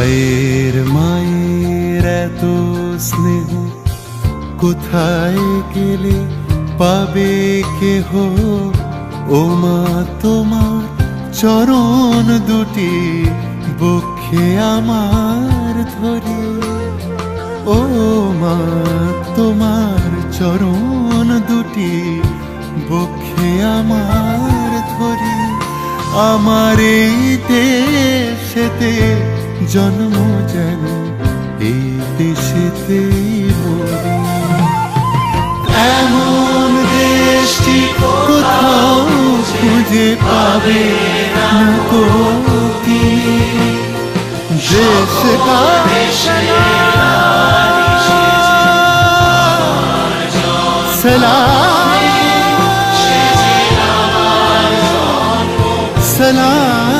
গায়ের মায়ের এত স্নেহ কোথায় গেলে পাবে কেহ? ও মা, তোমার চরণ দুটি বক্ষে আমার ধরে। ও মা, তোমার চরণ দুটি বক্ষে আমার ধরে। আমার এই দেশেতে জন্ম যেন এই দেশেতেই মরি। এমন দেশটি কোথাও খুঁজে পাবে না তো কি দেশ সালাম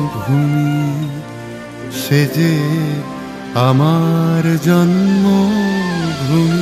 জন্মভূমি সে যে আমার জন্মভূমি।